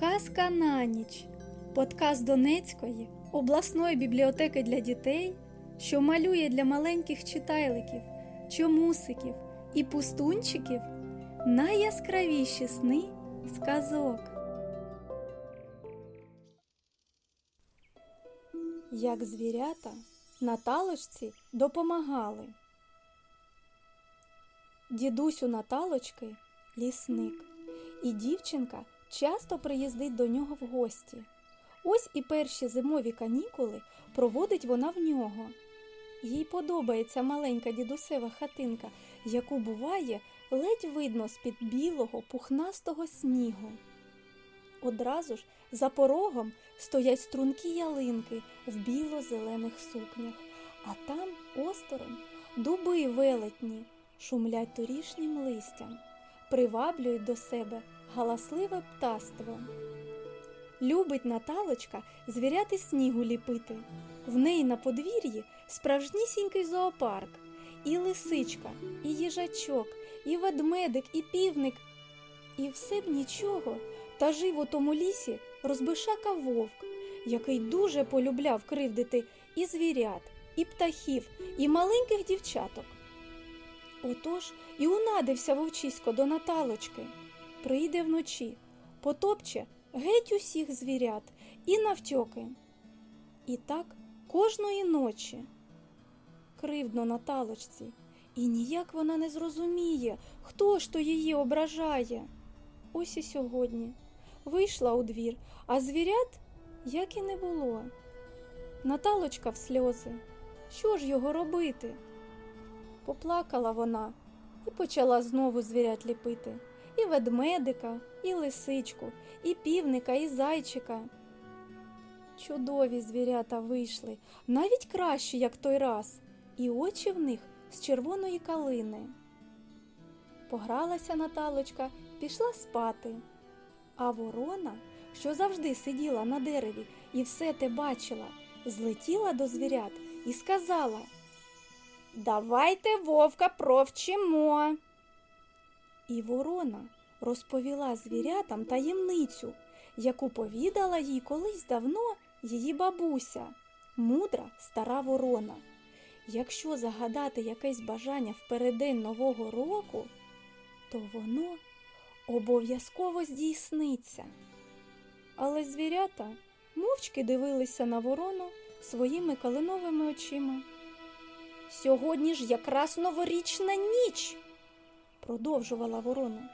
Казка на ніч. Подкаст Донецької обласної бібліотеки для дітей, що малює для маленьких читайликів, чомусиків і пустунчиків найяскравіші сни сказок. Як звірята Наталочці допомагали. Дідусь у Наталочки лісник, і дівчинка часто приїздить до нього в гості. Ось і перші зимові канікули проводить вона в нього. Їй подобається маленька дідусева хатинка, яку буває ледь видно з-під білого пухнастого снігу. Одразу ж за порогом стоять стрункі ялинки в біло-зелених сукнях, а там осторонь дуби велетні, шумлять торішнім листям, приваблюють до себе галасливе птаство. Любить Наталочка звіряти снігу ліпити. В неї на подвір'ї справжнісінький зоопарк, і лисичка, і їжачок, і ведмедик, і півник. І все б нічого, та жив у тому лісі розбишака вовк, який дуже полюбляв кривдити і звірят, і птахів, і маленьких дівчаток. Отож і унадився вовчисько до Наталочки. Прийде вночі, потопче геть усіх звірят і навтьоки. І так кожної ночі. Кривдно Наталочці, і ніяк вона не зрозуміє, хто ж то її ображає. Ось і сьогодні вийшла у двір, а звірят як і не було. Наталочка в сльози. Що ж його робити? Поплакала вона і почала знову звірят ліпити і ведмедика, і лисичку, і півника, і зайчика. Чудові звірята вийшли, навіть кращі, як той раз, і очі в них з червоної калини. Погралася Наталочка, пішла спати. А ворона, що завжди сиділа на дереві і все те бачила, злетіла до звірят і сказала Давайте вовка провчимо. І ворона розповіла звірятам таємницю, яку повідала їй колись давно її бабуся, мудра стара ворона. Якщо загадати якесь бажання впередень Нового року, то воно обов'язково здійсниться. Але звірята мовчки дивилися на ворону своїми калиновими очима. Сьогодні ж якраз новорічна ніч, продовжувала ворона.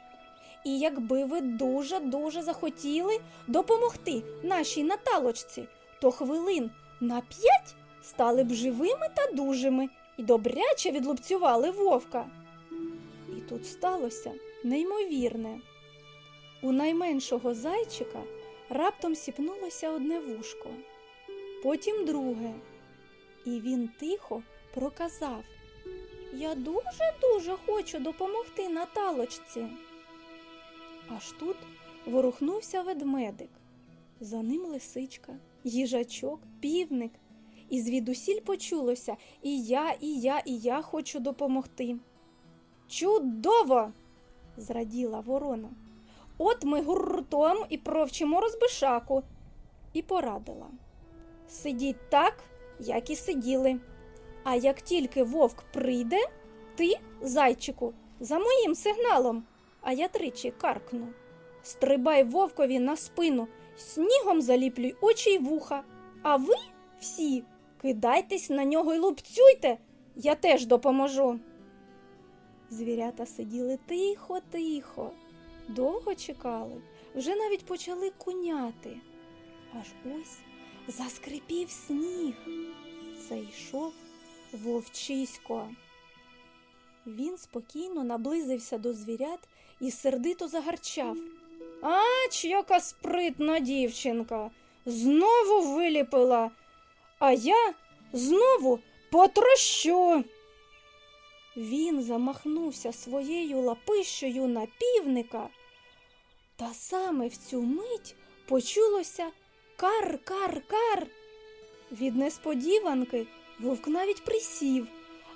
І якби ви дуже-дуже захотіли допомогти нашій Наталочці, то хвилин на п'ять стали б живими та дужими і добряче відлупцювали вовка. І тут сталося неймовірне. У найменшого зайчика раптом сіпнулося одне вушко, потім друге, і він тихо проказав Я дуже-дуже хочу допомогти Наталочці. Аж тут ворухнувся ведмедик, за ним лисичка, їжачок, півник. І звідусіль почулося і я, і я, і я хочу допомогти. Чудово! зраділа ворона. От ми гуртом і провчимо розбишаку. І порадила. Сидіть так, як і сиділи. А як тільки вовк прийде, ти, зайчику, за моїм сигналом, а я тричі каркну. Стрибай вовкові на спину, снігом заліплюй очі й вуха. А ви всі кидайтесь на нього й лупцюйте, я теж допоможу. Звірята сиділи тихо, тихо, довго чекали, вже навіть почали куняти. Аж ось заскрипів сніг. Це йшов вовчисько. Він спокійно наблизився до звірят і сердито загарчав. Ач, яка спритна дівчинка. Знову виліпила, а я знову потрощу. Він замахнувся своєю лапищею на півника. Та саме в цю мить почулося кар-кар-кар. Від несподіванки вовк навіть присів,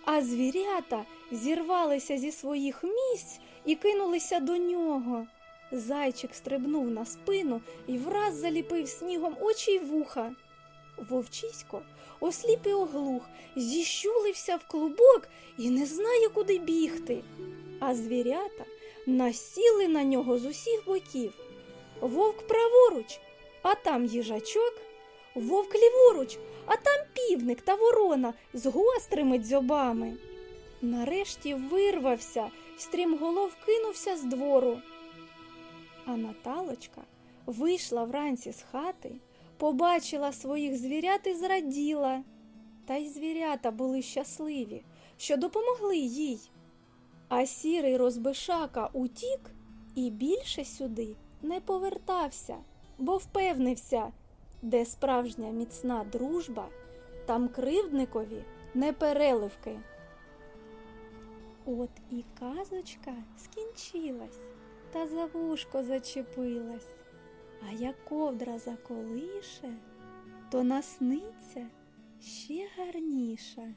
а звірята зірвалися зі своїх місць і кинулися до нього. Зайчик стрибнув на спину і враз заліпив снігом очі й вуха. Вовчисько осліп і оглух, зіщулився в клубок і не знає, куди бігти. А звірята насіли на нього з усіх боків. Вовк праворуч, а там їжачок, вовк ліворуч, а там півник та ворона з гострими дзьобами. Нарешті вирвався, стрімголов кинувся з двору. А Наталочка вийшла вранці з хати, побачила своїх звірят і зраділа. Та й звірята були щасливі, що допомогли їй. А сірий розбишака утік і більше сюди не повертався, бо впевнився, де справжня міцна дружба, там кривдникові не переливки. От і казочка скінчилась, та за вушко зачепилась. А як ковдра заколише, то насниться ще гарніше.